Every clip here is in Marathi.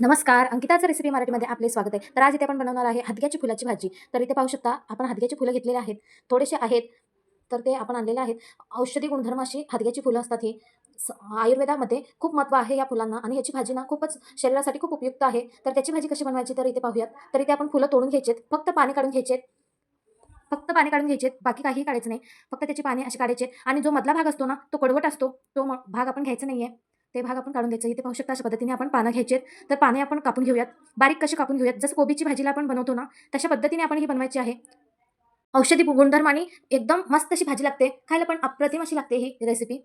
नमस्कार अंकिताचं रेसिपी मराठीमध्ये आपले स्वागत आहे. तर आज इथे आपण बनवणार आहे हदग्याची फुलाची भाजी. तर इथे पाहू शकता आपण हदग्याची फुलं घेतलेले आहेत. थोडेसे आहेत तर ते आपण आणलेले आहेत. औषधी गुणधर्म अशी हदग्याची फुलं असतात ही. स- आयुर्वेदामध्ये खूप महत्त्व आहे या फुलांना आणि याची भाजी ना खूपच शरीरासाठी खूप उपयुक्त आहे. तर त्याची भाजी कशी बनवायची तर इथे पाहूयात. तर इथे आपण फुलं तोडून घ्यायचेत फक्त पाणी काढून घ्यायचेत. फक्त पाणी काढून घ्यायचे बाकी काही काढायचं नाही. फक्त त्याची पाणी असे काढायचे आणि जो मधला भाग असतो ना तो कडवट असतो. तो भाग आपण घ्यायचा नाही आहे ते भाग आपण काढून द्यायचं इथे पाहू शकता अशा पद्धतीने आपण पानं घ्यायचे तर पाने आपण कापून घेऊयात. बारीक कसे कापून घेऊयात? जसं कोबीची भाजीला आपण बनवतो ना तशा पद्धतीने आपण ही बनवायची आहे. औषधी गुणधर्म आणि एकदम मस्त अशी भाजी लागते. खायला पण अप्रतिम अशी लागते ही रेसिपी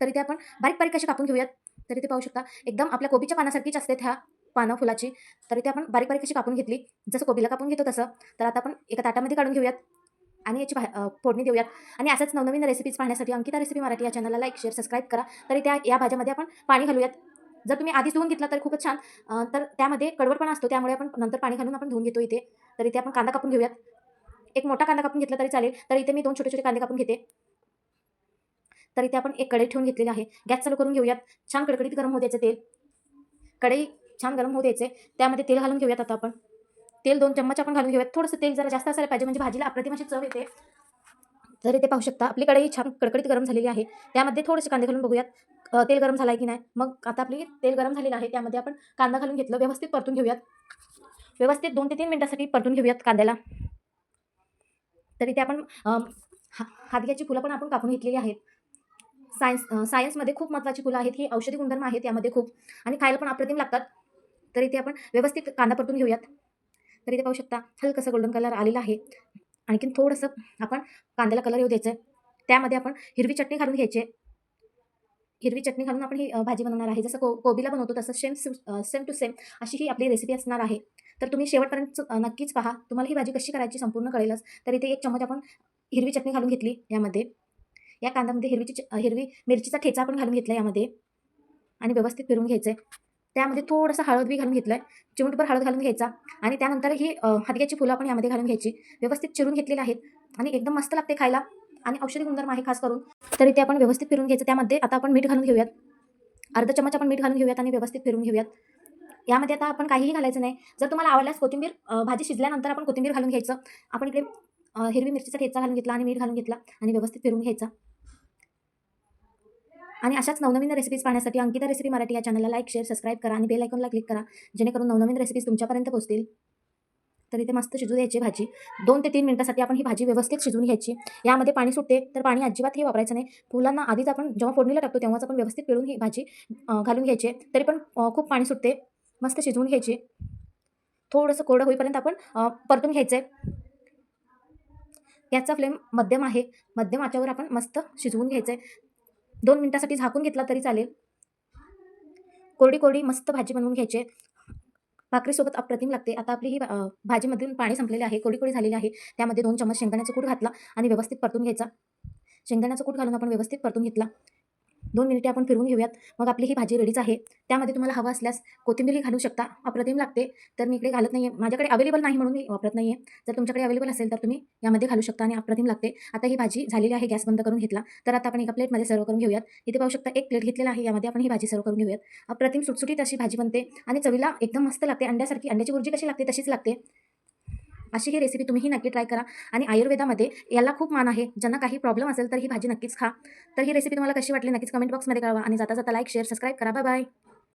तरी ते आपण बारीक बारीक कशी कापून घेऊयात? तरी ते पाहू शकता एकदम आपल्या कोबीच्या पानासारखीच असते ह्या पानं फुलाची. तरी ते आपण बारीक बारीक कशी कापून घेतली? जसं कोबीला कापून घेतो तसं. तर आता आपण एका ताटामध्ये काढून घेऊयात. आणि याची भा फोडणी देऊयात. आणि असंच नवनवीन रेसिपीज पाहण्यासाठी अंकिता रेसिपी मराठी या चॅनलला लाईक शेअर सबस्क्राईब करा. तरी त्या या भाज्यामध्ये आपण पाणी घालूयात. जर तुम्ही आधी धुवून घेतला तर खूपच छान. तर त्यामध्ये कडवटपणा असतो त्यामुळे आपण नंतर पाणी घालून आपण धुवून घेतो इथे. तर इथे आपण कांदा कापून घेऊयात. एक मोठा कांदा कापून घेतला तरी चालेल. तर इथे मी दोन छोटे छोटे कांदे कापून घेते. तर इथे आपण एक कढई ठेवून घेतलेली आहे. गॅस चालू करून घेऊयात. छान कडकडीत गरम होऊ द्यायचं तेल. कढई छान गरम होऊ द्यायचे त्यामध्ये तेल घालून घेऊयात आता आपण. तेल दोन चम्मच आपण घालून घेऊयात. थोडंसं तेल जरा जास्त असायला पाहिजे म्हणजे भाजीला अप्रतिम अशी चव येते. जर इथे पाहू शकता आपली कढई छान कडकडीत गरम झालेली आहे. त्यामध्ये थोडेसे कांदे घालून बघूयात. तेल गरम झालं आहे की नाही? मग आता आपली तेल गरम झालेलं आहे. त्यामध्ये आपण कांदा घालून घेतलं. व्यवस्थित परतून घेऊयात. व्यवस्थित दोन ते तीन मिनटासाठी परतून घेऊयात कांद्याला. तर इथे आपण हा हादग्याची फुलं पण आपण कापून घेतलेली आहेत. सायन्स सायन्समध्ये खूप महत्त्वाची फुलं आहेत. ही औषधी गुणधर्म आहेत यामध्ये खूप. आणि खायला पण अप्रतिम लागतात. तर इथे आपण व्यवस्थित कांदा परतून घेऊयात. तर इथे पाहू शकता. हलकसं गोल्डन कलर आलेला आहे. आणखीन थोडंसं आपण कांद्याला कलर येऊ द्यायचं आहे त्यामध्ये आपण हिरवी चटणी घालून घ्यायची हिरवी चटणी घालून आपण ही भाजी बनवणार आहे. जसं को कोबीला बनवतो तसं सेम सेम टू सेम अशी ही आपली रेसिपी असणार आहे. तर तुम्ही शेवटपर्यंत नक्कीच पहा. तुम्हाला ही भाजी कशी करायची संपूर्ण कळेलच. तर इथे एक चमच आपण हिरवी चटणी घालून घेतली यामध्ये. या कांद्यामध्ये हिरवीची च- हिरवी मिरचीचा ठेचा आपण घालून घेतला यामध्ये. आणि व्यवस्थित फिरून घ्यायचं आहे त्यामध्ये थोडंसं हळद बी घालून घेतलं आहे चिमूटभर हळद घालून घ्यायचा. आणि त्यानंतर ही हदग्याची फुलं आपण यामध्ये घालून घ्यायची. व्यवस्थित चिरून घेतलेली आहेत. आणि एकदम मस्त लागते खायला. आणि औषधी गुणधर्म आहे खास करून. तरी ते आपण व्यवस्थित फिरून घ्यायचं. त्यामध्ये आता आपण मीठ घालून घेऊयात. अर्धा चमच आपण मीठ घालून घेऊयात आणि व्यवस्थित फिरून घेऊयात. यामध्ये आता आपण काहीही घालायचं नाही. जर तुम्हाला आवडल्यास कोथिंबीर भाजी शिजल्यानंतर आपण कोथिंबीर घालून घ्यायचं. आपण इकडे हिरवी मिरचीचा ठेचा घालून घेतला आणि मीठ घालून घेतला आणि व्यवस्थित फिरून घ्यायचा. आणि अशाच नवनवीन रेसिपीज पाहण्यासाठी अंकिता रेसिपी मराठी या चॅनलला लाईक शेअर सबस्क्राईब करा आणि बेल आयकॉनला क्लिक करा जेणेकरून नवनवीन रेसिपीज तुमच्यापर्यंत पोहोचतील. तर इथे मस्त शिजू द्यायची भाजी. दोन ते तीन मिनिटासाठी आपण ही भाजी व्यवस्थित शिजवून घ्यायची. यामध्ये पाणी सुटते तर पाणी अजिबात हे वापरायचं नाही. फुलांना आधीच आपण जेव्हा फोडणीला टाकतो तेव्हाच आपण व्यवस्थित पिळून ही भाजी घालून घ्यायची. तरी पण खूप पाणी सुटते. मस्त शिजवून घ्यायची. थोडंसं कोरडं होईपर्यंत आपण परतून घ्यायचं आहे याचा फ्लेम मध्यम आहे. मध्यम आच्यावर आपण मस्त शिजवून घ्यायचं आहे दोन मिनटासाठी झाकून घेतला तरी चालेल. कोरडी कोरडी मस्त भाजी बनवून घ्यायची. भाकरीसोबत अप्रतिम लागते. आता आपली ही भाजीमधून पाणी संपलेले आहे कोळी कोळी झालेली आहे. त्यामध्ये दोन चमच शेंगदाण्याचा कूट घातला आणि व्यवस्थित परतून घ्यायचा. शेंगदाण्याचा कूट घालून आपण व्यवस्थित परतून घेतला. दोन मिनिटे आपण फिरवून घेऊयात. मग आपली ही भाजी रेडीच आहे. त्यामध्ये तुम्हाला हवं असल्यास कोथिंबीरही घालू शकता. अप्रतिम लागते. तर मी इकडे घालत नाही आहे माझ्याकडे अवेलेबल नाही म्हणून मी वापरत नाही आहे जर तुमच्याकडे अवेलेबल असेल तर तुम्ही यामध्ये घालू शकता आणि अप्रतिम लागते. आता ही भाजी झालेली आहे. गॅस बंद करून घेतला. तर आता आपण एका प्लेटमध्ये सर्व करून घेऊयात. इथे पाहू शकता एक प्लेट घेतलेला आहे. यामध्ये आपण ही भाजी सर्व करून घेऊयात. अप्रतिम सुटसुटीत अशी भाजी बनते आणि चवीला एकदम मस्त लागते. अंड्यासारखी अंड्याची बुर्जी कशी लागते तशीच लागते. अशी ही रेसिपी तुम्हीही नक्की ट्राय करा. आणि आयुर्वेदामध्ये याला खूप मान आहे. ज्यांना काही प्रॉब्लेम असेल तर ही भाजी नक्कीच खा. तर ही रेसिपी तुम्हाला कशी वाटली नक्कीच कमेंट बॉक्समध्ये कळवा. आणि जाता जाता लाईक शेअर सबस्क्राईब करा. बाय